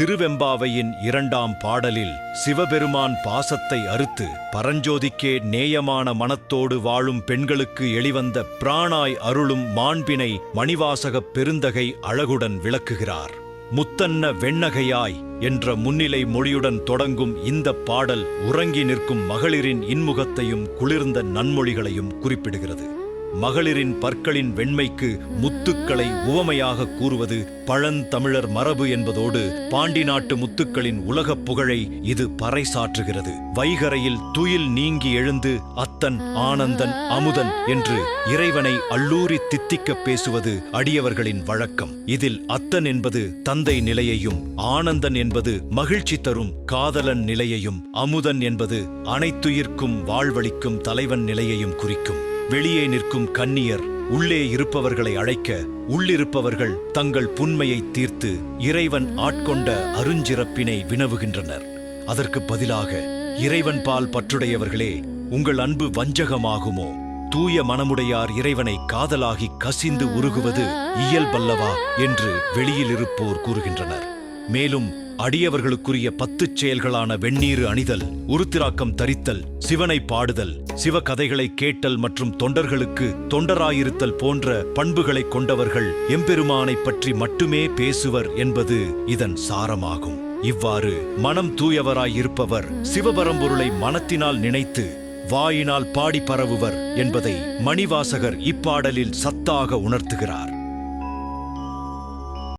திருவெம்பாவையின் இரண்டாம் பாடலில் சிவபெருமான் பாசத்தை அறுத்து பரஞ்சோதிக்கே நேயமான மனத்தோடு வாழும் பெண்களுக்கு எளிவந்த பிராணாய் அருளும் மாண்பினை மணிவாசகப் பெருந்தகை அழகுடன் விளக்குகிறார். முத்தன்ன வெண்ணகையாய் என்ற முன்னிலை மொழியுடன் தொடங்கும் இந்த பாடல் உறங்கி நிற்கும் மகளிரின் இன்முகத்தையும் குளிர்ந்த நன்மொழிகளையும் குறிப்பிடுகிறது. மகளிரின் பற்களின் வெண்மைக்கு முத்துக்களை உவமையாக கூறுவது பழந்தமிழர் மரபு என்பதோடு பாண்டி நாட்டு முத்துக்களின் உலகப் புகழை இது பறைசாற்றுகிறது. வைகரையில் துயில் நீங்கி எழுந்து அத்தன் ஆனந்தன் அமுதன் என்று இறைவனை அள்ளூரி தித்திக்கப் பேசுவது அடியவர்களின் வழக்கம். இதில் அத்தன் என்பது தந்தை நிலையையும் ஆனந்தன் என்பது மகிழ்ச்சி தரும் காதலன் நிலையையும் அமுதன் என்பது அனைத்துயிர்க்கும் வாழ்வளிக்கும் தலைவன் நிலையையும் குறிக்கும். வெளியே நிற்கும் கன்னியர் உள்ளே இருப்பவர்களை அழைக்க உள்ளிருப்பவர்கள் தங்கள் புன்மையை தீர்த்து இறைவன் ஆட்கொண்ட அருஞ்சிறப்பினை வினவுகின்றனர். அதற்கு பதிலாக இறைவன் பால் பற்றுடையவர்களே உங்கள் அன்பு வஞ்சகமாகுமோ? தூய மனமுடையார் இறைவனை காதலாகி கசிந்து உருகுவது இயல்பல்லவா? என்று வெளியில் இருப்போர் கூறுகின்றனர். மேலும் அடியவர்களுக்குரிய பத்துச் செயல்களான வெந்நீரு அணிதல் உருத்திராக்கம் தரித்தல் சிவனை பாடுதல் சிவ கதைகளை கேட்டல் மற்றும் தொண்டர்களுக்கு தொண்டராயிருத்தல் போன்ற பண்புகளைக் கொண்டவர்கள் எம்பெருமானைப் பற்றி மட்டுமே பேசுவர் என்பது இதன் சாரமாகும். இவ்வாறு மனம் தூயவராயிருப்பவர் சிவபரம்பொருளை மனத்தினால் நினைத்து வாயினால் பாடி பரவுவர் என்பதை மணிவாசகர் இப்பாடலில் சத்தாக உணர்த்துகிறார்.